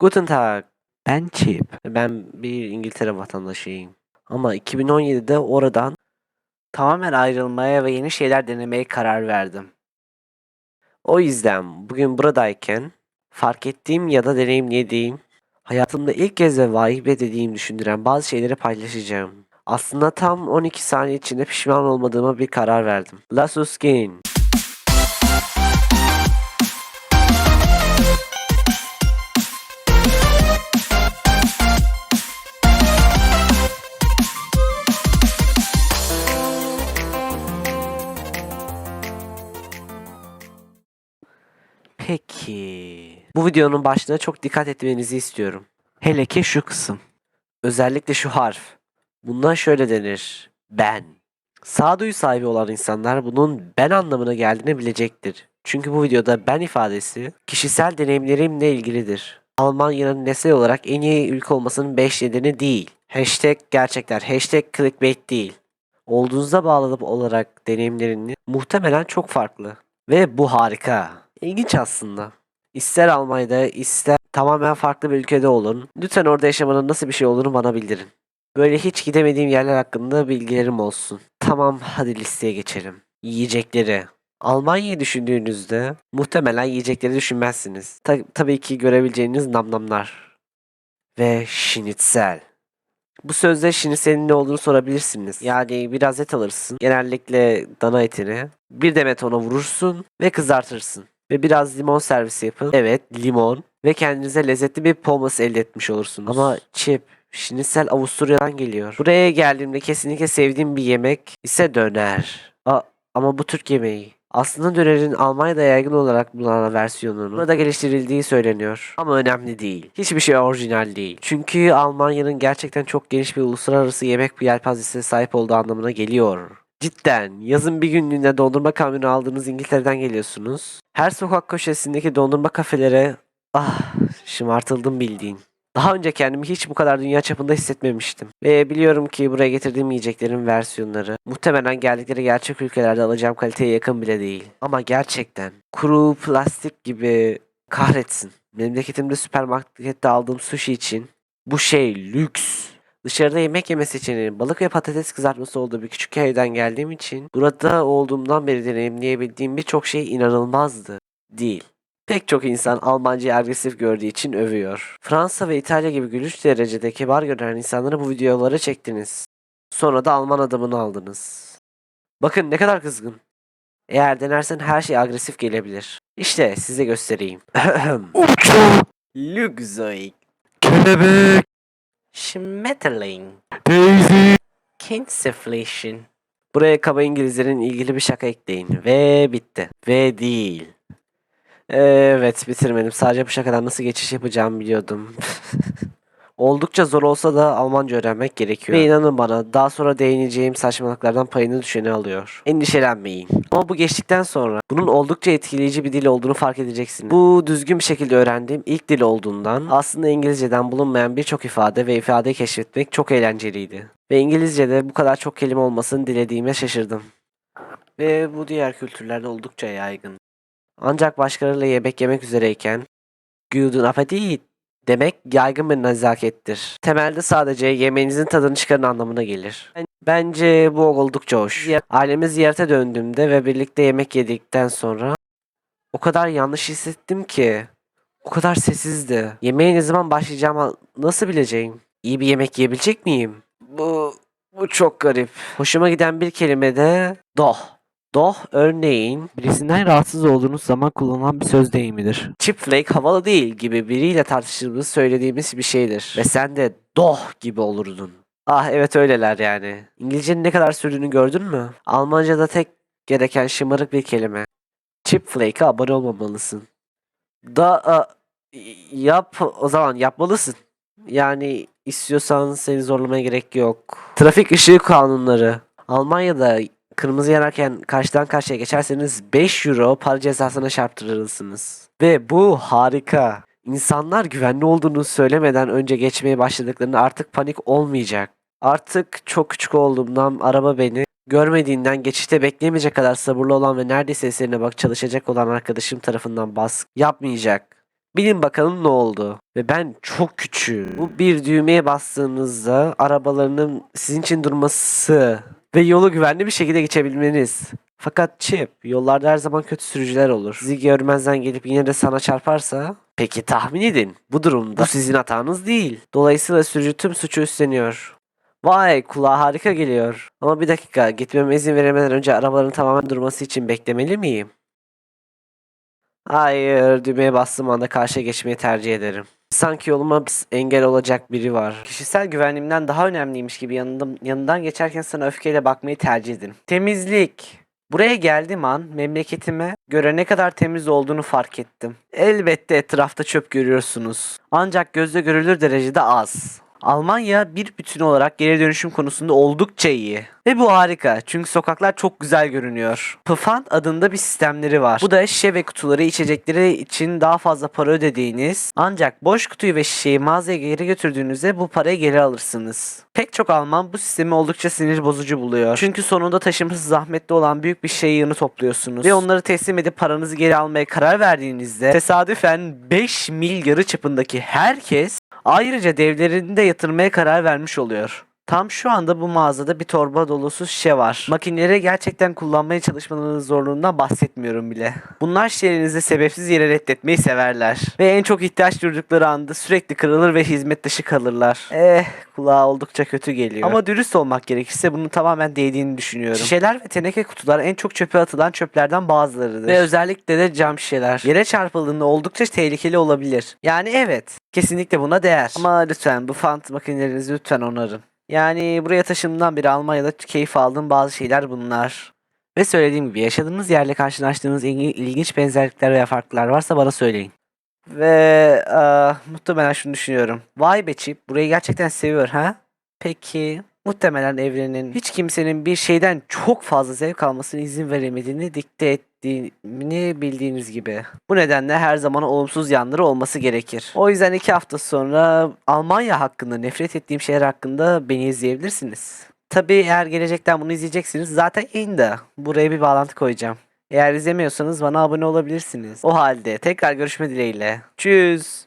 Guten Tag. Ben Chip. Ben bir İngiltere vatandaşıyım. Ama 2017'de oradan tamamen ayrılmaya ve yeni şeyler denemeye karar verdim. O yüzden bugün buradayken fark ettiğim ya da deneyimlediğim, hayatımda ilk kez ve vahime dediğim düşündüren bazı şeyleri paylaşacağım. Aslında tam 12 saniye içinde pişman olmadığıma bir karar verdim. Lasuskin. Peki. Bu videonun başlığına çok dikkat etmenizi istiyorum. Hele ki şu kısım. Özellikle şu harf. Bundan şöyle denir. Ben. Sağduyu sahibi olan insanlar bunun ben anlamına geldiğini bilecektir. Çünkü bu videoda ben ifadesi kişisel deneyimlerimle ilgilidir. Almanya'nın nesel olarak en iyi ülke olmasının 5 nedeni değil. Hashtag gerçekler, hashtag clickbait değil. Olduğunuza bağlı olarak deneyimlerini muhtemelen çok farklı. Ve bu harika. İlginç aslında. İster Almanya'da ister tamamen farklı bir ülkede olun. Lütfen orada yaşamanın nasıl bir şey olduğunu bana bildirin. Böyle hiç gidemediğim yerler hakkında bilgilerim olsun. Tamam hadi listeye geçelim. Yiyecekleri. Almanya'yı düşündüğünüzde muhtemelen yiyecekleri düşünmezsiniz. Ta- tabii ki görebileceğiniz namnamlar. Ve şinitsel. Bu sözde şinitselin ne olduğunu sorabilirsiniz. Yani biraz et alırsın. Genellikle dana etini. Bir demet ona vurursun ve kızartırsın. Ve biraz limon servisi yapın. Evet limon. Ve kendinize lezzetli bir pommes elde etmiş olursunuz. Ama chip, şinitsel Avusturya'dan geliyor. Buraya geldiğimde kesinlikle sevdiğim bir yemek ise döner. A- ama bu Türk yemeği. Aslında dönerin Almanya'da yaygın olarak bulunan versiyonunun burada geliştirildiği söyleniyor. Ama önemli değil. Hiçbir şey orijinal değil. Çünkü Almanya'nın gerçekten çok geniş bir uluslararası yemek yelpazesine sahip olduğu anlamına geliyor. Cidden yazın bir günlüğüne dondurma kamyonu aldığınız İngiltere'den geliyorsunuz. Her sokak köşesindeki dondurma kafelere ah şımartıldım bildiğin. Daha önce kendimi hiç bu kadar dünya çapında hissetmemiştim. Ve biliyorum ki buraya getirdiğim yiyeceklerin versiyonları muhtemelen geldikleri gerçek ülkelerde alacağım kaliteye yakın bile değil. Ama gerçekten kuru plastik gibi kahretsin. Memleketimde süpermarkette aldığım sushi için bu şey lüks. Dışarıda yemek yeme seçeneğinin balık ve patates kızartması olduğu bir küçük evden geldiğim için burada olduğumdan beri deneyimleyebildiğim birçok şey inanılmazdı. Değil. Pek çok insan Almancayı agresif gördüğü için övüyor. Fransa ve İtalya gibi gülüş derecede kibar gören insanları bu videolara çektiniz. Sonra da Alman adamını aldınız. Bakın ne kadar kızgın. Eğer denersen her şey agresif gelebilir. İşte size göstereyim. Uçak, Lügzoik. kelebek, Schmetterling. Daisy, Kinseflation. Buraya kaba İngilizlerin ilgili bir şaka ekleyin. Ve bitti. Ve değil. Evet bitirmedim. Sadece bu şakadan nasıl geçiş yapacağımı biliyordum. Oldukça zor olsa da Almanca öğrenmek gerekiyor. Ve inanın bana daha sonra değineceğim saçmalıklardan payını düşeni alıyor. Endişelenmeyin. Ama bu geçtikten sonra bunun oldukça etkileyici bir dil olduğunu fark edeceksiniz. Bu düzgün bir şekilde öğrendiğim ilk dil olduğundan aslında İngilizceden bulunmayan birçok ifade ve ifadeyi keşfetmek çok eğlenceliydi. Ve İngilizce'de bu kadar çok kelime olmasını dilediğime şaşırdım. Ve bu diğer kültürlerde oldukça yaygın. Ancak başkalarıyla yemek yemek üzereyken Guten Appetit demek yaygın bir nezakettir. Temelde sadece yemeğinizin tadını çıkarın anlamına gelir. Ben- Bence bu oldukça hoş. Ailemi ziyarete döndüğümde ve birlikte yemek yedikten sonra o kadar yanlış hissettim ki. O kadar sessizdi. Yemeğe ne zaman başlayacağımı nasıl bileceğim? İyi bir yemek yiyebilecek miyim? Bu bu çok garip. Hoşuma giden bir kelime de doh. Doh örneğin birisinden rahatsız olduğunuz zaman kullanılan bir söz deyimidir. chip flake havalı değil gibi biriyle tartıştığımız söylediğimiz bir şeydir. Ve sen de doh gibi olurdun. Ah evet öyleler yani. İngilizcenin ne kadar sürdüğünü gördün mü? Almanca'da tek gereken şımarık bir kelime. Chip flake'a abone olmamalısın. Da a, yap o zaman yapmalısın. Yani istiyorsan seni zorlamaya gerek yok. Trafik ışığı kanunları. Almanya'da kırmızı yanarken karşıdan karşıya geçerseniz 5 euro para cezasına çarptırılırsınız. Ve bu harika. İnsanlar güvenli olduğunu söylemeden önce geçmeye başladıklarında artık panik olmayacak. Artık çok küçük olduğumdan araba beni görmediğinden geçişte bekleyemeyecek kadar sabırlı olan ve neredeyse eserine bak çalışacak olan arkadaşım tarafından baskı yapmayacak. Bilin bakalım ne oldu. Ve ben çok küçüğüm. Bu bir düğmeye bastığınızda arabalarının sizin için durması ve yolu güvenli bir şekilde geçebilmeniz. Fakat Chip, yollarda her zaman kötü sürücüler olur. Sizi görmezden gelip yine de sana çarparsa? Peki tahmin edin. Bu durumda bu sizin hatanız değil. Dolayısıyla sürücü tüm suçu üstleniyor. Vay kulağa harika geliyor. Ama bir dakika gitmeme izin veremeden önce arabaların tamamen durması için beklemeli miyim? Hayır, düğmeye bastığım anda karşıya geçmeyi tercih ederim. Sanki yoluma engel olacak biri var. Kişisel güvenliğimden daha önemliymiş gibi yanından, yanından geçerken sana öfkeyle bakmayı tercih ederim. Temizlik. Buraya geldiğim an memleketime göre ne kadar temiz olduğunu fark ettim. Elbette etrafta çöp görüyorsunuz. Ancak gözle görülür derecede az. Almanya bir bütün olarak geri dönüşüm konusunda oldukça iyi. Ve bu harika çünkü sokaklar çok güzel görünüyor. Pfand adında bir sistemleri var. Bu da şişe ve kutuları içecekleri için daha fazla para ödediğiniz ancak boş kutuyu ve şişeyi mağazaya geri götürdüğünüzde bu parayı geri alırsınız. Pek çok Alman bu sistemi oldukça sinir bozucu buluyor. Çünkü sonunda taşıması zahmetli olan büyük bir şey yığını topluyorsunuz. Ve onları teslim edip paranızı geri almaya karar verdiğinizde tesadüfen 5 mil yarı çapındaki herkes Ayrıca devlerini de yatırmaya karar vermiş oluyor. Tam şu anda bu mağazada bir torba dolusu şişe var. Makineleri gerçekten kullanmaya çalışmanın zorluğundan bahsetmiyorum bile. Bunlar şişelerinizi sebepsiz yere reddetmeyi severler. Ve en çok ihtiyaç duydukları anda sürekli kırılır ve hizmet dışı kalırlar. Eh kulağa oldukça kötü geliyor. Ama dürüst olmak gerekirse bunun tamamen değdiğini düşünüyorum. Şişeler ve teneke kutular en çok çöpe atılan çöplerden bazılarıdır. Ve özellikle de cam şişeler. Yere çarpıldığında oldukça tehlikeli olabilir. Yani evet kesinlikle buna değer. Ama lütfen bu fant makinelerinizi lütfen onarın. Yani buraya taşındığımdan beri Almanya'da keyif aldığım bazı şeyler bunlar. Ve söylediğim gibi yaşadığınız yerle karşılaştığınız ilgi- ilginç benzerlikler veya farklar varsa bana söyleyin. Ve eee, muhtemelen şunu düşünüyorum. Vay be Chip burayı gerçekten seviyor ha? Peki muhtemelen evrenin hiç kimsenin bir şeyden çok fazla zevk almasına izin veremediğini dikte ettiğini bildiğiniz gibi. Bu nedenle her zaman olumsuz yanları olması gerekir. O yüzden iki hafta sonra Almanya hakkında nefret ettiğim şehir hakkında beni izleyebilirsiniz. Tabii eğer gelecekten bunu izleyeceksiniz zaten yayında. Buraya bir bağlantı koyacağım. Eğer izlemiyorsanız bana abone olabilirsiniz. O halde tekrar görüşme dileğiyle. Tschüss.